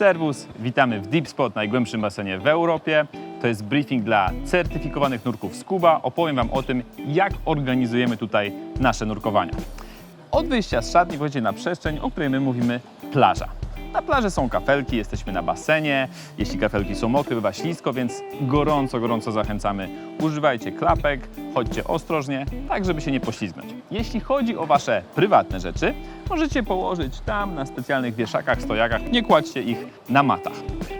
Serwus, witamy w Deep Spot, najgłębszym basenie w Europie. To jest briefing dla certyfikowanych nurków Scuba. Opowiem Wam o tym, jak organizujemy tutaj nasze nurkowania. Od wyjścia z szatni wchodzicie na przestrzeń, o której my mówimy plaża. Na plaży są kafelki, jesteśmy na basenie. Jeśli kafelki są mokre, bywa ślisko, więc gorąco, gorąco zachęcamy. Używajcie klapek, chodźcie ostrożnie, tak żeby się nie poślizgnąć. Jeśli chodzi o Wasze prywatne rzeczy, możecie położyć tam na specjalnych wieszakach, stojakach. Nie kładźcie ich na matach.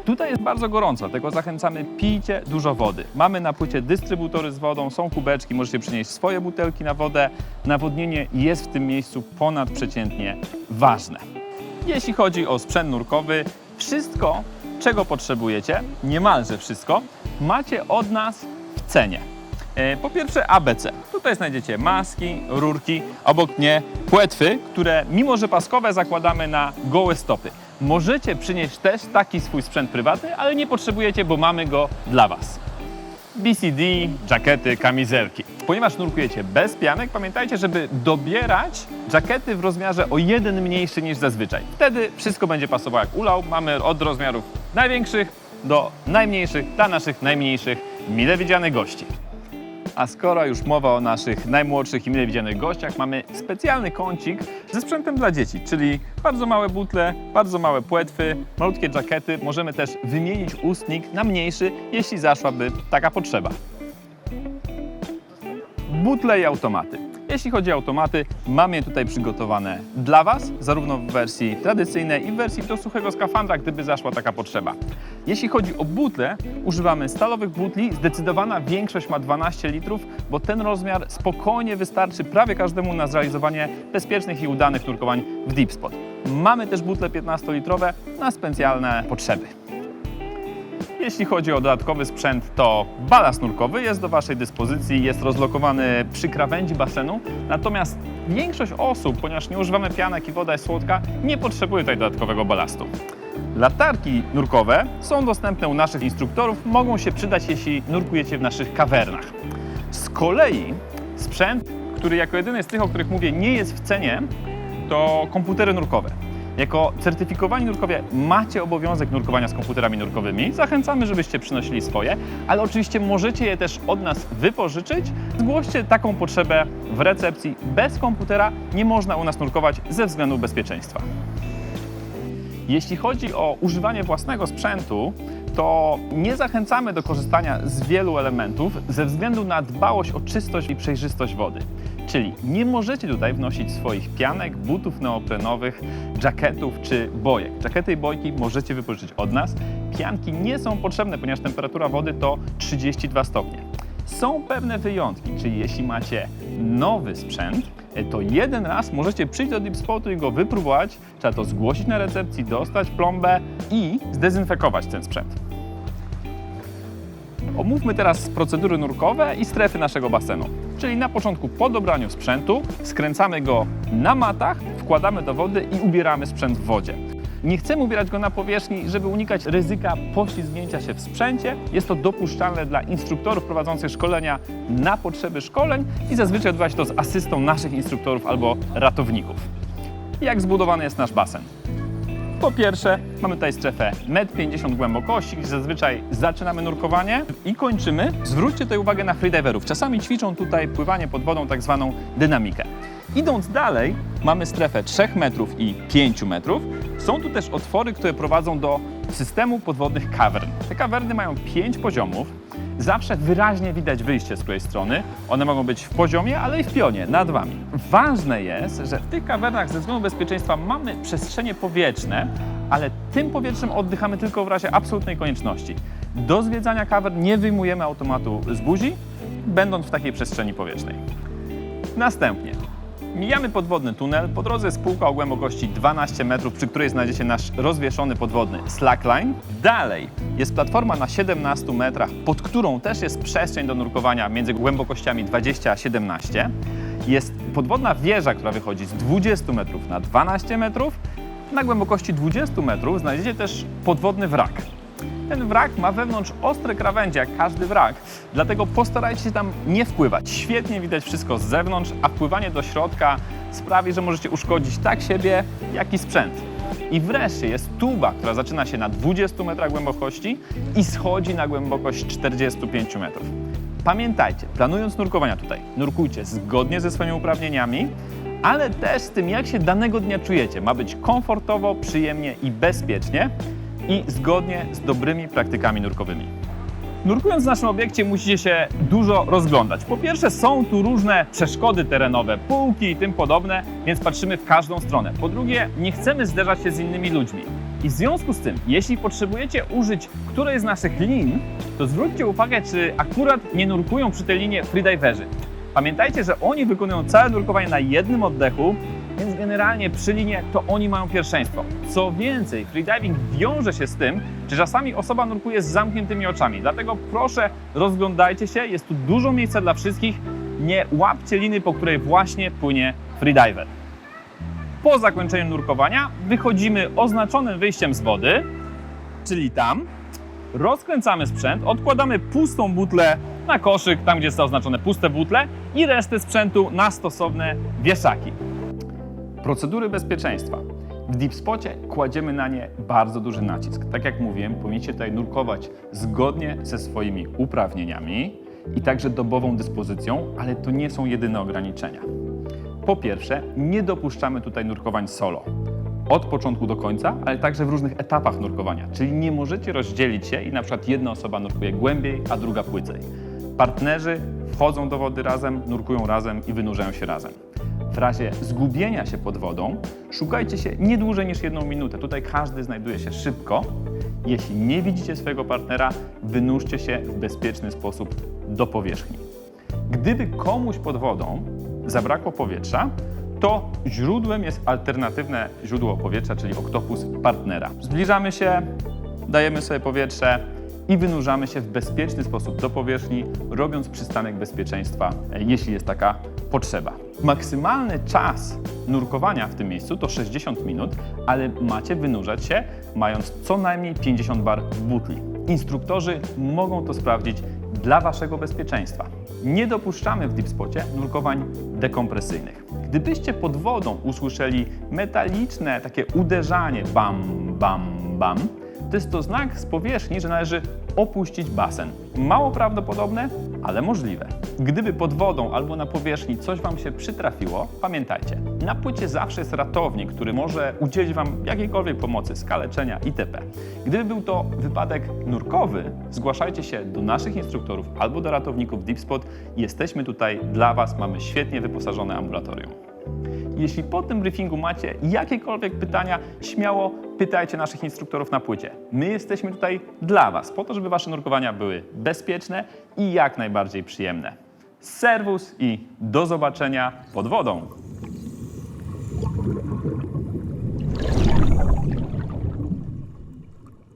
Tutaj jest bardzo gorąco, dlatego zachęcamy, pijcie dużo wody. Mamy na płycie dystrybutory z wodą, są kubeczki, możecie przynieść swoje butelki na wodę. Nawodnienie jest w tym miejscu ponadprzeciętnie ważne. Jeśli chodzi o sprzęt nurkowy, wszystko, czego potrzebujecie, niemalże wszystko, macie od nas w cenie. E, Po pierwsze ABC. Tutaj znajdziecie maski, rurki, obok mnie płetwy, które mimo że paskowe zakładamy na gołe stopy. Możecie przynieść też taki swój sprzęt prywatny, ale nie potrzebujecie, bo mamy go dla Was. BCD, jackety, kamizelki. Ponieważ nurkujecie bez pianek, pamiętajcie, żeby dobierać jackety w rozmiarze o jeden mniejszy niż zazwyczaj. Wtedy wszystko będzie pasowało jak ulał. Mamy od rozmiarów największych do najmniejszych dla naszych najmniejszych, mile widzianych gości. A skoro już mowa o naszych najmłodszych i mile widzianych gościach, mamy specjalny kącik ze sprzętem dla dzieci, czyli bardzo małe butle, bardzo małe płetwy, malutkie jackety. Możemy też wymienić ustnik na mniejszy, jeśli zaszłaby taka potrzeba. Butle i automaty. Jeśli chodzi o automaty, mamy je tutaj przygotowane dla Was, zarówno w wersji tradycyjnej i w wersji do suchego skafandra, gdyby zaszła taka potrzeba. Jeśli chodzi o butle, używamy stalowych butli. Zdecydowana większość ma 12 litrów, bo ten rozmiar spokojnie wystarczy prawie każdemu na zrealizowanie bezpiecznych i udanych nurkowań w deep spot. Mamy też butle 15-litrowe na specjalne potrzeby. Jeśli chodzi o dodatkowy sprzęt, to balast nurkowy jest do Waszej dyspozycji, jest rozlokowany przy krawędzi basenu, natomiast większość osób, ponieważ nie używamy pianek i woda jest słodka, nie potrzebuje tutaj dodatkowego balastu. Latarki nurkowe są dostępne u naszych instruktorów, mogą się przydać, jeśli nurkujecie w naszych kawernach. Z kolei sprzęt, który jako jedyny z tych, o których mówię, nie jest w cenie, to komputery nurkowe. Jako certyfikowani nurkowie macie obowiązek nurkowania z komputerami nurkowymi. Zachęcamy, żebyście przynosili swoje, ale oczywiście możecie je też od nas wypożyczyć. Zgłoście taką potrzebę w recepcji. Bez komputera nie można u nas nurkować ze względu bezpieczeństwa. Jeśli chodzi o używanie własnego sprzętu, to nie zachęcamy do korzystania z wielu elementów ze względu na dbałość o czystość i przejrzystość wody. Czyli nie możecie tutaj wnosić swoich pianek, butów neoprenowych, jacketów czy bojek. Jackety i bojki możecie wypożyczyć od nas. Pianki nie są potrzebne, ponieważ temperatura wody to 32 stopnie. Są pewne wyjątki, czyli jeśli macie nowy sprzęt, e, to jeden raz możecie przyjść do Deep Spotu i go wypróbować. Trzeba to zgłosić na recepcji, dostać plombę i zdezynfekować ten sprzęt. Omówmy teraz procedury nurkowe i strefy naszego basenu. Czyli na początku po dobraniu sprzętu skręcamy go na matach, wkładamy do wody i ubieramy sprzęt w wodzie. Nie chcemy ubierać go na powierzchni, żeby unikać ryzyka poślizgnięcia się w sprzęcie. Jest to dopuszczalne dla instruktorów prowadzących szkolenia na potrzeby szkoleń i zazwyczaj odbywa się to z asystą naszych instruktorów albo ratowników. Jak zbudowany jest nasz basen? Po pierwsze, mamy tutaj strefę 1,50 m głębokości, gdzie zazwyczaj zaczynamy nurkowanie i kończymy. Zwróćcie tutaj uwagę na freediverów. Czasami ćwiczą tutaj pływanie pod wodą, tak zwaną dynamikę. Idąc dalej, mamy strefę 3 metrów i 5 metrów. Są tu też otwory, które prowadzą do systemu podwodnych kawern. Te kawerny mają 5 poziomów. Zawsze wyraźnie widać wyjście z której strony. One mogą być w poziomie, ale i w pionie, nad wami. Ważne jest, że w tych kawernach ze względu bezpieczeństwa mamy przestrzenie powietrzne, ale tym powietrzem oddychamy tylko w razie absolutnej konieczności. Do zwiedzania kawern nie wyjmujemy automatu z buzi, będąc w takiej przestrzeni powietrznej. Następnie mijamy podwodny tunel. Po drodze spółka o głębokości 12 metrów, przy której znajdziecie nasz rozwieszony podwodny slackline. Dalej jest platforma na 17 metrach, pod którą też jest przestrzeń do nurkowania między głębokościami 20 a 17. Jest podwodna wieża, która wychodzi z 20 metrów na 12 metrów. Na głębokości 20 metrów znajdziecie też podwodny wrak. Ten wrak ma wewnątrz ostre krawędzie, jak każdy wrak, dlatego postarajcie się tam nie wpływać. Świetnie widać wszystko z zewnątrz, a wpływanie do środka sprawi, że możecie uszkodzić tak siebie, jak i sprzęt. I wreszcie jest tuba, która zaczyna się na 20 metrach głębokości i schodzi na głębokość 45 metrów. Pamiętajcie, planując nurkowania tutaj, nurkujcie zgodnie ze swoimi uprawnieniami, ale też z tym, jak się danego dnia czujecie. Ma być komfortowo, przyjemnie i bezpiecznie i zgodnie z dobrymi praktykami nurkowymi. Nurkując w naszym obiekcie musicie się dużo rozglądać. Po pierwsze są tu różne przeszkody terenowe, półki i tym podobne, więc patrzymy w każdą stronę. Po drugie nie chcemy zderzać się z innymi ludźmi. I w związku z tym, jeśli potrzebujecie użyć którejś z naszych lin, to zwróćcie uwagę, czy akurat nie nurkują przy tej linie freediverzy. Pamiętajcie, że oni wykonują całe nurkowanie na jednym oddechu, więc generalnie przy linie to oni mają pierwszeństwo. Co więcej, freediving wiąże się z tym, że czasami osoba nurkuje z zamkniętymi oczami. Dlatego proszę, rozglądajcie się, jest tu dużo miejsca dla wszystkich. Nie łapcie liny, po której właśnie płynie freediver. Po zakończeniu nurkowania wychodzimy oznaczonym wyjściem z wody, czyli tam. Rozkręcamy sprzęt, odkładamy pustą butlę na koszyk, tam gdzie jest oznaczone puste butle i resztę sprzętu na stosowne wieszaki. Procedury bezpieczeństwa. W deep spocie kładziemy na nie bardzo duży nacisk. Tak jak mówiłem, powinniście tutaj nurkować zgodnie ze swoimi uprawnieniami i także dobową dyspozycją, ale to nie są jedyne ograniczenia. Po pierwsze, nie dopuszczamy tutaj nurkowań solo. Od początku do końca, ale także w różnych etapach nurkowania. Czyli nie możecie rozdzielić się i na przykład jedna osoba nurkuje głębiej, a druga płycej. Partnerzy wchodzą do wody razem, nurkują razem i wynurzają się razem. W razie zgubienia się pod wodą, szukajcie się nie dłużej niż jedną minutę. Tutaj każdy znajduje się szybko. Jeśli nie widzicie swojego partnera, wynurzcie się w bezpieczny sposób do powierzchni. Gdyby komuś pod wodą zabrakło powietrza, to źródłem jest alternatywne źródło powietrza, czyli oktopus partnera. Zbliżamy się, dajemy sobie powietrze i wynurzamy się w bezpieczny sposób do powierzchni, robiąc przystanek bezpieczeństwa, e, jeśli jest taka potrzeba. Maksymalny czas nurkowania w tym miejscu to 60 minut, ale macie wynurzać się mając co najmniej 50 bar w butli. Instruktorzy mogą to sprawdzić dla Waszego bezpieczeństwa. Nie dopuszczamy w deep spocie nurkowań dekompresyjnych. Gdybyście pod wodą usłyszeli metaliczne takie uderzanie bam, bam, bam, to jest to znak z powierzchni, że należy opuścić basen. Mało prawdopodobne, ale możliwe. Gdyby pod wodą albo na powierzchni coś Wam się przytrafiło, pamiętajcie, na płycie zawsze jest ratownik, który może udzielić Wam jakiejkolwiek pomocy, skaleczenia itp. Gdyby był to wypadek nurkowy, zgłaszajcie się do naszych instruktorów albo do ratowników Deep Spot. Jesteśmy tutaj dla Was, mamy świetnie wyposażone ambulatorium. Jeśli po tym briefingu macie jakiekolwiek pytania, śmiało pytajcie naszych instruktorów na płycie. My jesteśmy tutaj dla Was, po to, żeby Wasze nurkowania były bezpieczne i jak najbardziej przyjemne. Serwus i do zobaczenia pod wodą!